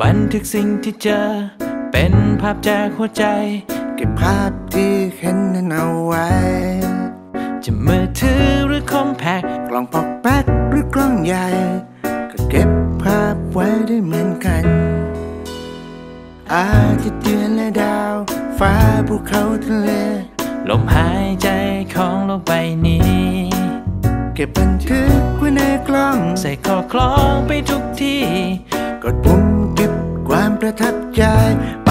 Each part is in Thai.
บันทึกสิ่งที่เจอ เป็นภาพจากหัวใจ เก็บภาพที่เห็นนั้นเอาไว้ จะมือถือหรือคอมแพคกล้องปอกแป๊กหรือกล้องใหญ่ ก็เก็บภาพไว้ได้เหมือนกัน อาทิตย์เดือนและดาว ฟ้าภูเขาทะเลลมหายใจของโลกใบนี้ เก็บบันทึกไว้ในกล้อง ใส่ข้อคล้องไปทุกที่ กดปุ่ม ความประทับใจ ไป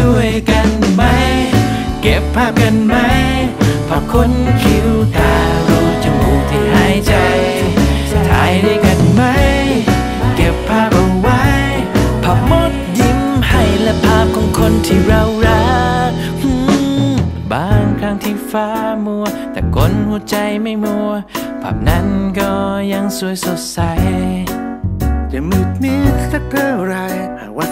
ด้วยกันไหม เก็บภาพกันไหมภาพคนคิ้วตารูจมูกที่หายใจ ถ่ายด้วยกันไหม เก็บภาพเอาไว้ภาพมดยิ้มให้และภาพของคนที่เรารักบางครั้งที่ฟ้ามัว แต่กลหัวใจไม่มัว ภาพนั้นก็ยังสวยสดใสจะมืดมิดสักเท่าไรหากว่า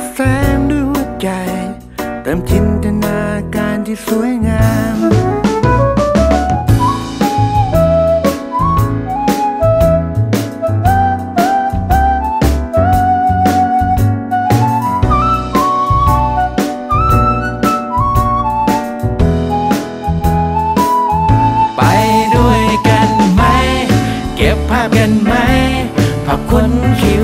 เติมจินตนาการที่สวยงามไปด้วยกันไหมเก็บภาพกันไหมภาพคนคิว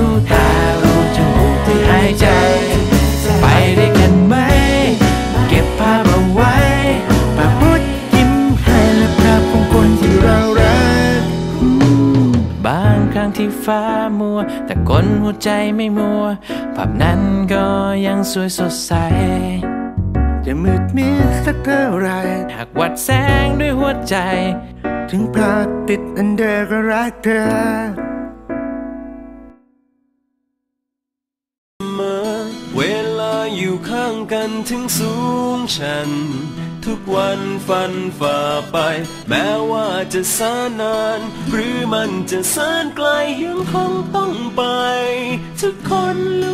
มัว แต่กลหัวใจไม่มัว ภาพนั้นก็ยังสวยสดใส จะมืดมิดสักเท่าไร หากวัดแสงด้วยหัวใจ ถึงภาพติดอันเดอร์ก็รักเธอมาเวลาอยู่ข้างกันถึงสูงชัน ทุกวันฟันฝ่าไป แม้ว่าจะสานาน หรือมันจะสานไกลยังคงต้องไป ทุกคน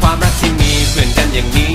ความรักที่มีเพื่อนกันอย่างนี้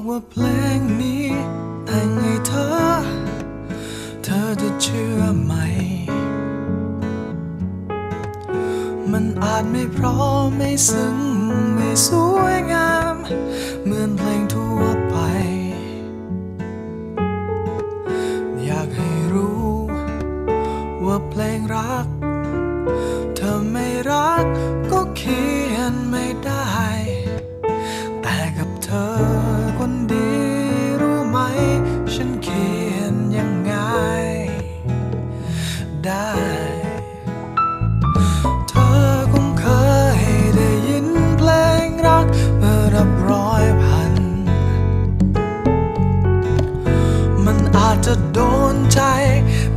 บอกว่าเพลงนี้แต่งให้เธอ เธอจะเชื่อไหม มันอาจไม่เพราะไม่ซึ้งไม่สวยงาม เหมือนเพลงทั่วไป อยากให้รู้ ว่าเพลงรัก เธอไม่รักก็เขี จะโดนใจ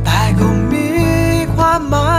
แต่ก็มีความหมาย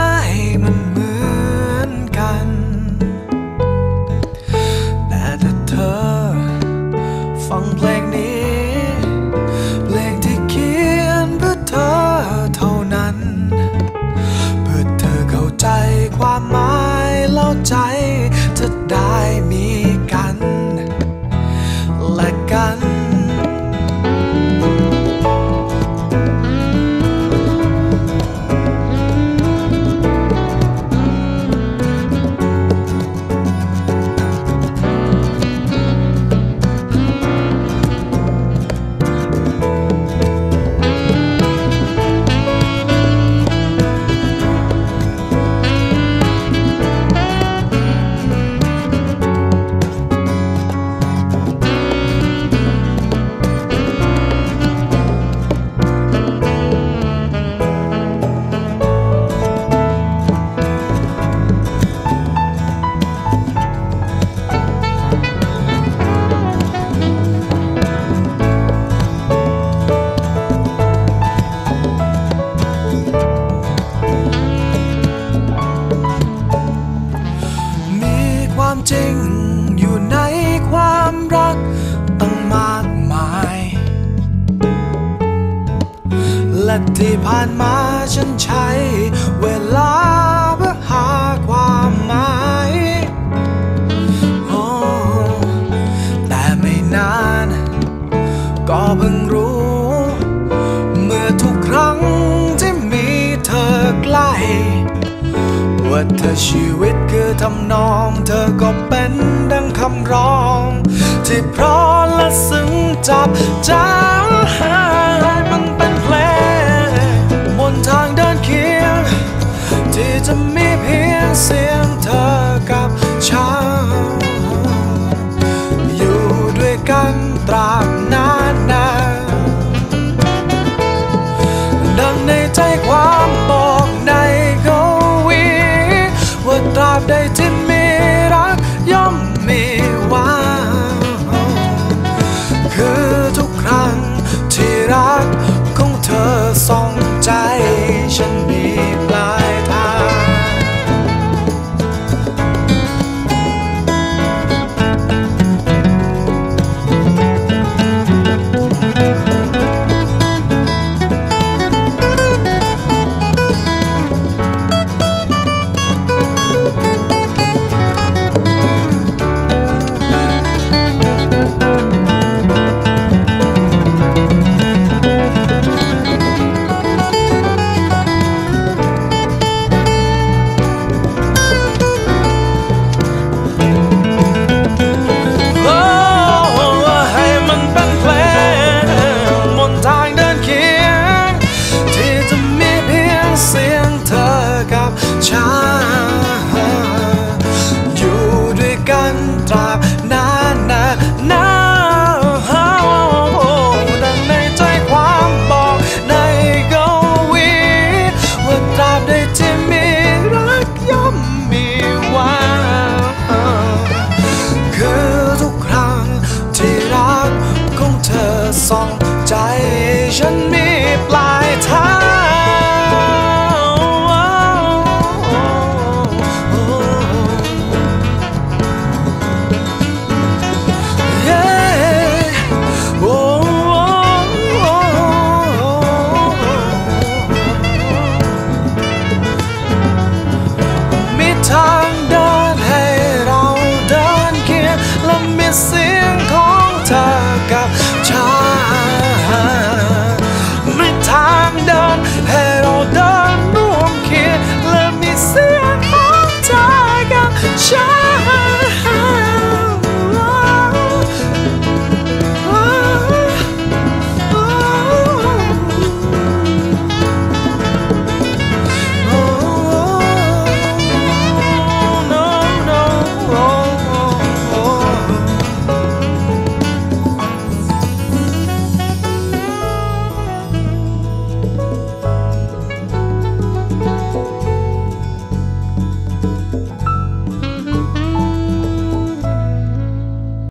และที่ผ่านมาฉันใช้เวลาเพื่อหาความหมายโอ้แต่ไม่นาน ก็เพิ่งรู้ เมื่อทุกครั้งที่มีเธอใกล้ว่าเธอชีวิตคือทำนอง เธอก็เป็นดังคำร้อง ที่เพราะและซึ้งจับใจ เสียงเธอกับฉัน